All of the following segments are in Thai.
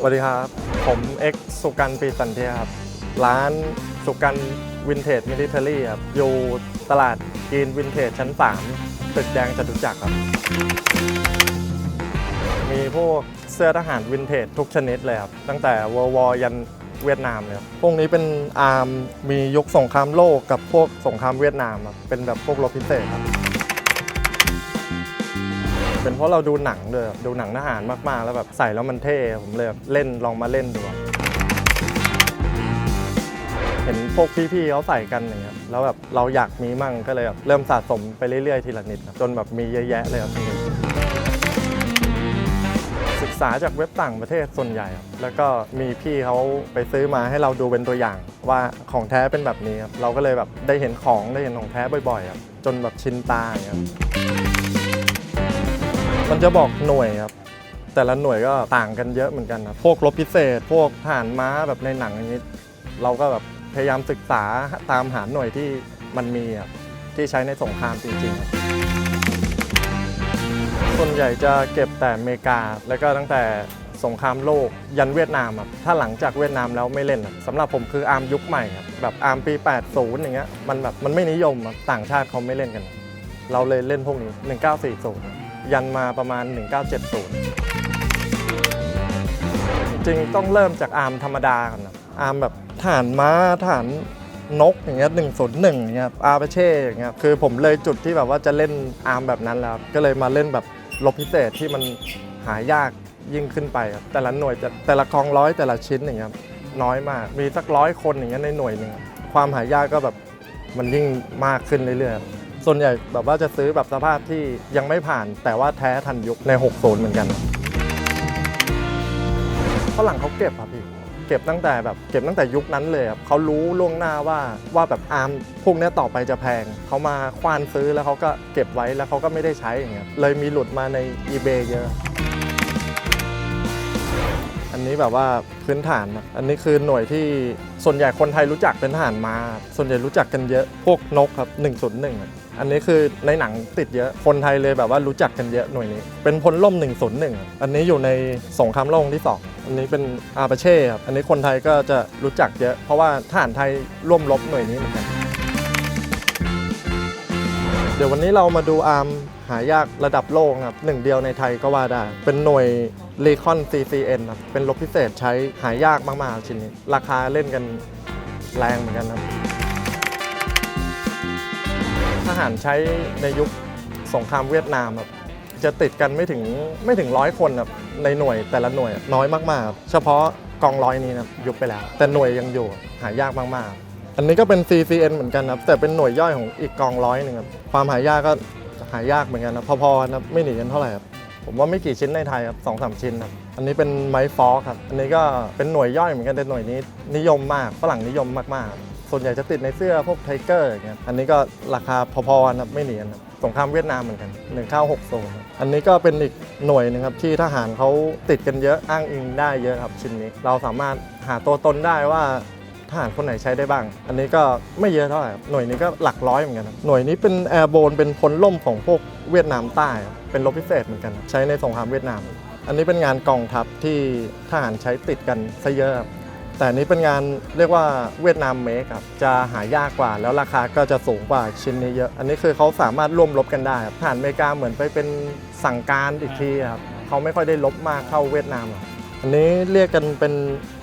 สวัสดีครับ ผมเอ็กสุกันปีสันเทียครับ ร้านสุกันวินเทจมิลิเทอรี่ครับ อยู่ตลาดกรีนวินเทจชั้น 3 ตึกแดงจตุจักรครับ มีพวกเสื้อทหารวินเทจทุกชนิดเลยครับ ตั้งแต่วอวยันเวียดนามเลยครับ พวกนี้เป็นอาร์มมียุคสงครามโลกกับพวกสงครามเวียดนามครับ เป็นแบบพวกรบพิเศษครับ เป็นเพราะเราดูหนังด้วยดูหนังทหารมากๆ แล้วแบบใส่แล้วมันเท่ผมเลยแบบเล่นลองมาเล่นดูเห็นพวกพี่ๆเขาใส่กันอย่างเงี้ยแล้วแบบเราอยากมีมั่งก็เลยแบบเริ่มสะสมไปเรื่อยๆทีละนิดครับจนแบบมีเยอะแยะเลยครับศึกษาจากเว็บต่างประเทศส่วนใหญ่ครับแล้วก็มีพี่เขาไปซื้อมาให้เราดูเป็นตัวอย่าง ว่าของแท้เป็นแบบนี้ครับเราก็เลยแบบได้เห็นของได้เห็นของแท้บ่อยๆครับจนแบบชินตาอย่างเงี้ยครับ มันจะบอกหน่วยครับ แต่ละหน่วยก็ต่างกันเยอะเหมือนกันนะพวกรบพิเศษ พวกทหารม้าแบบในหนังอย่างนี้ เราก็แบบพยายามศึกษาตามหาหน่วยที่มันมีครับที่ใช้ในสงครามจริงๆครับส่วนใหญ่จะเก็บแต่อเมริกา แล้วก็ตั้งแต่สงครามโลกยันเวียดนามครับถ้าหลังจากเวียดนามแล้วไม่เล่นครับสำหรับผมคืออาร์มยุคใหม่ครับแบบอาร์มปี 80 อย่างเงี้ยมันแบบมันไม่นิยมครับต่างชาติเขาไม่เล่นกัน เราเลยเล่นพวกนี้ 1940 ยันมาประมาณ 1970 จริงต้องเริ่มจากอาร์มธรรมดาก่อนนะอาร์มแบบฐานม้าฐานนกอย่างเงี้ยหนึ่งศูนย์หนึ่งอย่างเงี้ยอาร์เปเช่อย่างเงี้ยคือผมเลยจุดที่แบบว่าจะเล่นอาร์มแบบนั้นแล้วครับก็เลยมาเล่นแบบลบพิเศษที่มันหายากยิ่งขึ้นไปครับแต่ละหน่วยจะแต่ละกองร้อยแต่ละชิ้นอย่างเงี้ยน้อยมากมีสักร้อยคนอย่างเงี้ยในหน่วยหนึ่งความหายากก็แบบมันยิ่งมากขึ้นเรื่อยๆ ส่วนใหญ่แบบว่าจะซื้อแบบสภาพที่ยังไม่ผ่าน แต่ว่าแท้ทันยุคใน 60 เหมือนกันฝรั่งเขาเก็บครับพี่เก็บตั้งแต่แบบเก็บตั้งแต่ยุคนั้นเลยครับเขารู้ล่วงหน้าว่าว่าแบบอาร์มพวกนี้ต่อไปจะแพงเขามาควานซื้อแล้วเขาก็เก็บไว้แล้วเขาก็ไม่ได้ใช้อย่างเงี้ยเลยมีหลุดมาใน eBay เยอะ อันนี้แบบว่าพื้นฐานนะอันนี้คือหน่วยที่ส่วนใหญ่คนไทยรู้จักเป็นทหารมา ส่วนใหญ่รู้จักกันเยอะ พวกนกครับ 101อะอันนี้คือในหนังติดเยอะ คนไทยเลยแบบว่ารู้จักกันเยอะหน่วยนี้ เป็นพลล่ม 101อะอันนี้อยู่ในสงครามโลกที่2อันนี้เป็นอาปาเช่ครับ อันนี้คนไทยก็จะรู้จักเยอะ เพราะว่าทหารไทยร่วมรบหน่วยนี้เหมือนกัน เดี๋ยววันนี้เรามาดูอาร์มหายากระดับโลกครับหนึ่งเดียวในไทยก็ว่าได้ เป็นหน่วย r e c o n CCN ครับเป็นรบพิเศษใช้หายากมาก ๆ ชิ้นนี้ ราคาเล่นกันแรงเหมือนกันครับ ทหารใช้ในยุคสงครามเวียดนามครับจะติดกันไม่ถึงไม่ถึงร้อยคนครับในหน่วยแต่ละหน่วยน้อยมาก ๆ เฉพาะกองร้อยนี้นะครับยุบไปแล้ว แต่หน่วยยังอยู่หายากมาก ๆ อันนี้ก็เป็น CCN เหมือนกันครับแต่เป็นหน่วยย่อยของอีกกองร้อยหนึ่งครับความหายากก็หายากเหมือนกันนะพอๆนะครับไม่หนีกันเท่าไหร่ครับ ผมว่าไม่กี่ชิ้นในไทยครับสองสามชิ้นครับ อันนี้เป็นไม้ฟอกครับ อันนี้ก็เป็นหน่วยย่อยเหมือนกันแต่หน่วยนี้นิยมมากฝรั่งนิยมมาก ๆ ส่วนใหญ่จะติดในเสื้อพวกไทเกอร์อย่างเงี้ย อันนี้ก็ราคาพอๆนะครับไม่หนีกันครับสงครามเวียดนามเหมือนกัน1960ครับอันนี้ก็เป็นอีกหน่วยหนึงครับที่ทหารเขาติดกันเยอะอ้างอิงได้เยอะครับชิ้นนี้ เราสามารถหาตัวตนได้ว่า ทหารคนไหนใช้ได้บ้าง อันนี้ก็ไม่เยอะเท่าไหร่หน่วยนี้ก็หลักร้อยเหมือนกันหน่วยนี้เป็นแอร์โบนเป็นพลล่มของพวกเวียดนามใต้เป็นรบพิเศษเหมือนกัน ใช้ในสงครามเวียดนาม อันนี้เป็นงานกองทัพที่ทหารใช้ติดกันซะเยอะแต่นี้เป็นงานเรียกว่าเวียดนามเมคครับจะหายากกว่า แล้วราคาก็จะสูงกว่าชิ้นนี้เยอะ อันนี้คือเขาสามารถร่วมรบกันได้ครับทหารอเมริกาเหมือนไปเป็นสั่งการอีกทีครับเขาไม่ค่อยได้รบมากเท่าเวียดนามหรอก อันนี้เรียกกันเป็น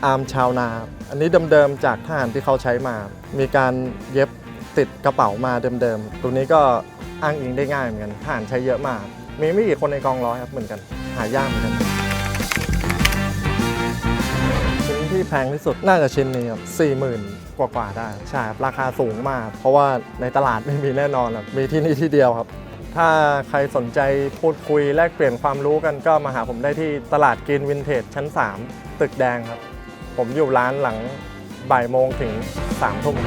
อาร์มชาวนา อันนี้เดิมๆจากทหารที่เขาใช้มา มีการเย็บติดกระเป๋ามาเดิมๆตัวนี้ก็อ้างอิงได้ง่ายเหมือนกันทหารใช้เยอะมาก มีไม่กี่คนในกองร้อยครับเหมือนกัน หายากเหมือนกัน ชิ้นที่แพงที่สุดน่าจะชิ้นนี้ครับสี่หมื่นกว่าๆได้ ใช่ครับราคาสูงมาก เพราะว่าในตลาดไม่มีแน่นอนครับมีที่นี่ที่เดียวครับ ถ้าใครสนใจพูดคุยแลกเปลี่ยนความรู้กันก็มาหาผมได้ที่ตลาดกรีนวินเทจชั้น 3 ตึกแดงครับ ผมอยู่ร้านหลังบ่ายโมงถึง3ทุ่ม